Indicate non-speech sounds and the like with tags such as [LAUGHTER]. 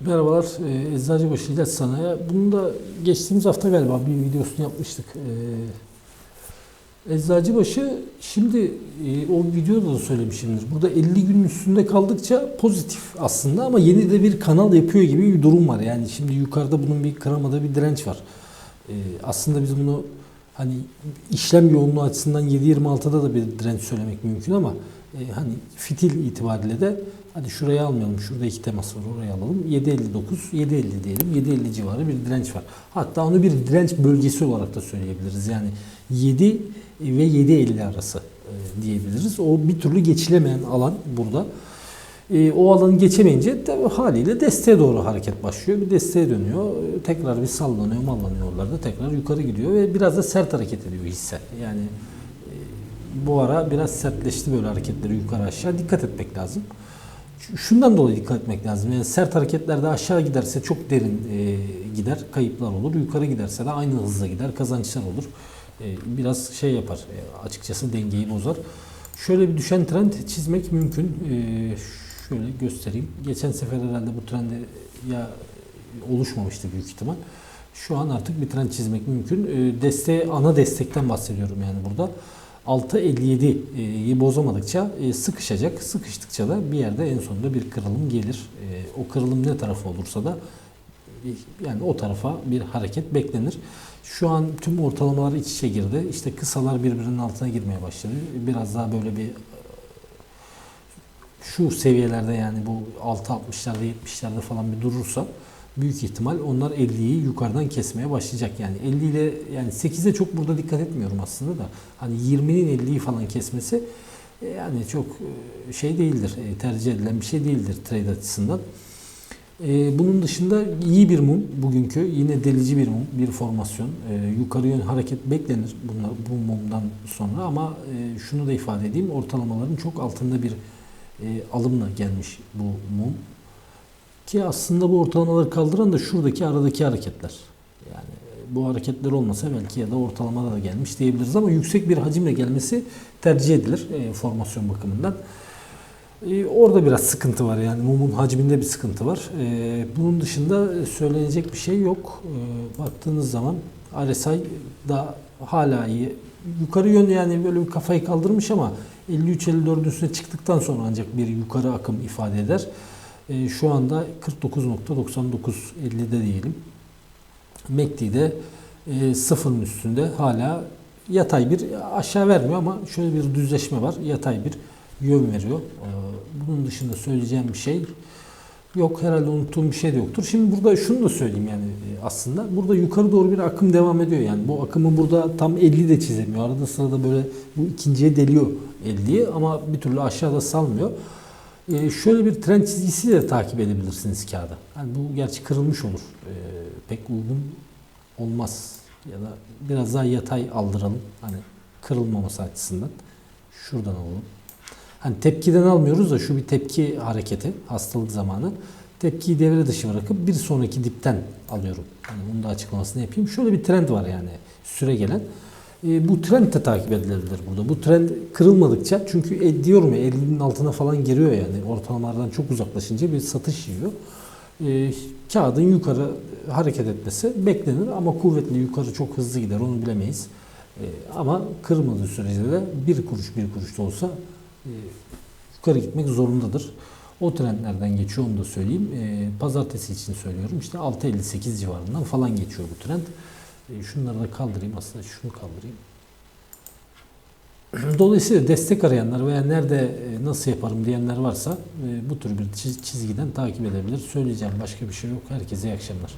Merhabalar, e, Eczacıbaşı İlaç Sanayi. Bunu da geçtiğimiz hafta galiba bir videosunu yapmıştık. E, Eczacıbaşı şimdi e, o videoda da söylemişimdir. Burada 50 günün üstünde kaldıkça pozitif aslında ama yeni de bir kanal yapıyor gibi bir durum var. Yani şimdi yukarıda bunun bir kıramada bir direnç var. Aslında biz bunu hani işlem yoğunluğu açısından 7.26'da da bir direnç söylemek mümkün ama e, hani fitil itibariyle de hadi şuraya almayalım. Şurada iki temas var. Oraya alalım. 7.59, 7.50 diyelim. 7.50 civarı bir direnç var. Hatta onu bir direnç bölgesi olarak da söyleyebiliriz. Yani 7 ve 7.50 arası e, diyebiliriz. O bir türlü geçilemeyen alan burada. E, o alanı geçemeyince tabii haliyle desteğe doğru hareket başlıyor. Bir desteğe dönüyor. Tekrar bir sallanıyor, mallanıyor oralarda. Tekrar yukarı gidiyor ve biraz da sert hareket ediyor hisse. Yani bu ara biraz sertleşti böyle hareketleri yukarı aşağı. Dikkat etmek lazım. Şundan dolayı dikkat etmek lazım. Yani sert hareketlerde aşağı giderse çok derin e, gider, kayıplar olur. Yukarı giderse de aynı hızla gider, kazançlar olur. E, biraz şey yapar, e, açıkçası dengeyi bozar. Şöyle bir düşen trend çizmek mümkün. E, şöyle göstereyim. Geçen sefer herhalde bu trende ya oluşmamıştı büyük ihtimal. Şu an artık bir trend çizmek mümkün. E, desteğe, ana destekten bahsediyorum yani burada. 6.57'yi bozamadıkça e, sıkışacak. Sıkıştıkça da bir yerde en sonunda bir kırılım gelir. E, O kırılım ne tarafı olursa da e, yani o tarafa bir hareket beklenir. Şu an tüm ortalamalar iç içe girdi. İşte kısalar birbirinin altına girmeye başladı. Biraz daha böyle bir şu seviyelerde yani bu 6.60'larda 70'lerde falan bir durursa büyük ihtimal onlar 50'yi yukarıdan kesmeye başlayacak. Yani 50 ile yani 8'e çok burada dikkat etmiyorum aslında da hani 20'nin 50'yi falan kesmesi e, yani çok e, şey değildir. e, Tercih edilen bir şey değildir trade açısından. Bunun dışında iyi bir mum bugünkü yine delici bir mum, bir formasyon. Yukarı yön hareket beklenir bunlar, bu mumdan sonra ama şunu da ifade edeyim ortalamaların çok altında bir alımla gelmiş bu mum. Ki aslında bu ortalamaları kaldıran da şuradaki aradaki hareketler. Yani e, bu hareketler olmasa belki ya da ortalamada da gelmiş diyebiliriz ama yüksek bir hacimle gelmesi tercih edilir e, formasyon bakımından. E, orada biraz sıkıntı var yani mumun hacminde bir sıkıntı var. E, bunun dışında söylenecek bir şey yok. E, baktığınız zaman RSI da hala iyi. Yukarı yön yani böyle bir kafayı kaldırmış ama 53-54'ün üstüne çıktıktan sonra ancak bir yukarı akım ifade eder. E, şu anda 49.99.50'de diyelim. MACD'de e, sıfırın üstünde hala yatay bir aşağı vermiyor ama şöyle bir düzleşme var. Yatay bir yön veriyor. E, bunun dışında söyleyeceğim bir şey yok. Herhalde unuttuğum bir şey de yoktur. Şimdi burada şunu da söyleyeyim yani e, aslında. Burada yukarı doğru bir akım devam ediyor. Yani bu akımı burada tam 50 de çizemiyor. Arada sırada böyle bu ikinciye deliyor 50'yi ama bir türlü aşağıda salmıyor. E, şöyle bir trend çizgisiyle de takip edebilirsiniz kağıda. Yani bu gerçi kırılmış olur. E, pek uygun olmaz. Ya da biraz daha yatay aldıralım. Hani kırılmaması açısından. Şuradan alalım. Hani tepkiden almıyoruz da şu bir tepki hareketi hastalık zamanı. Tepkiyi devre dışı bırakıp bir sonraki dipten alıyorum. Hani bunun da açıklamasını yapayım. Şöyle bir trend var yani süre gelen. E, bu trend de takip edilebilir burada. Bu trend kırılmadıkça çünkü e, diyorum ya 50'nin altına falan giriyor yani ortalamalardan çok uzaklaşınca bir satış yiyor. E, kağıdın yukarı hareket etmesi beklenir ama kuvvetli yukarı çok hızlı gider onu bilemeyiz. E, ama kırmadığı sürece de bir kuruş bir kuruş da olsa yukarı gitmek zorundadır. O trendlerden geçiyor onu da söyleyeyim. Pazartesi için söylüyorum. İşte 6.58 civarından falan geçiyor bu trend. E, şunları da kaldırayım. Aslında şunu kaldırayım. [CLEARS THROAT] Dolayısıyla destek arayanlar veya nerede e, nasıl yaparım diyenler varsa e, bu tür bir çiz- çizgiden takip edebilir. Söyleyeceğim başka bir şey yok. Herkese iyi akşamlar.